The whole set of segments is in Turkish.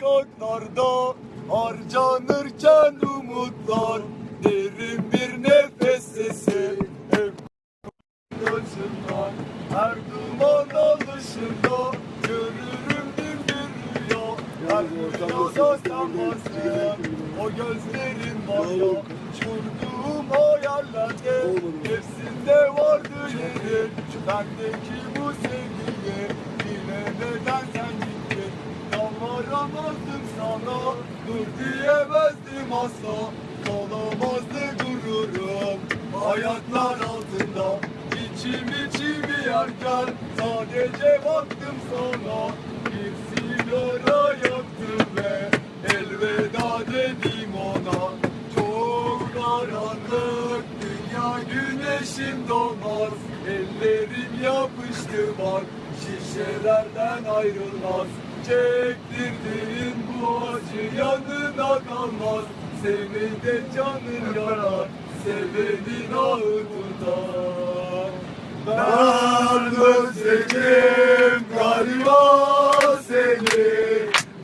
sokaklarda harcanırken umutlar. Derin bir nefes sesi hep gözümden her duman alışında görürüm bir rüya her rüyada sen varsın o gözlerin var ya uçurduğum hayallerde hepsinde vardı yerin. Bendeki bu sevgiye asla Kalamazdı gururum. Ayaklar altında İçim içimi yerken sadece baktım sana. Bir sigara yaktım ve elveda dedim ona. Çok karanlık dünya güneşim doğmaz Ellerim yapıştı bak şişelerden ayrılmaz. Çektirdiğin bu acı yanına kalmaz Sevmede canın yanar Sevenin ağı tutar Ben özledim galiba seni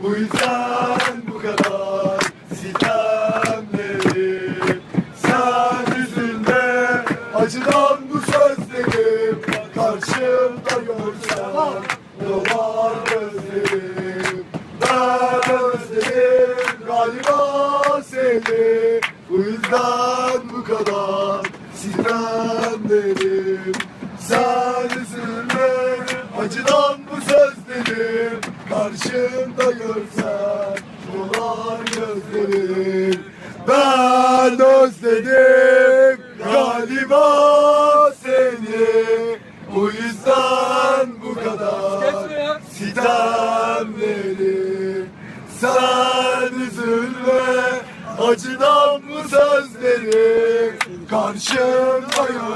Bu yüzden bu kadar sitemlerim Sen üzülme acıdan bu sözlerim Karşımda galiba seni. Bu yüzden bu kadar sitemlerim Sen üzülme acıdan bu sözlerim. Karşımda görsen dolar gözlerim. Ben özledim galiba seni. Bu yüzden bu kadar sitemlerim Sen üzülme acıdan bu sözlerim Karşımda görsen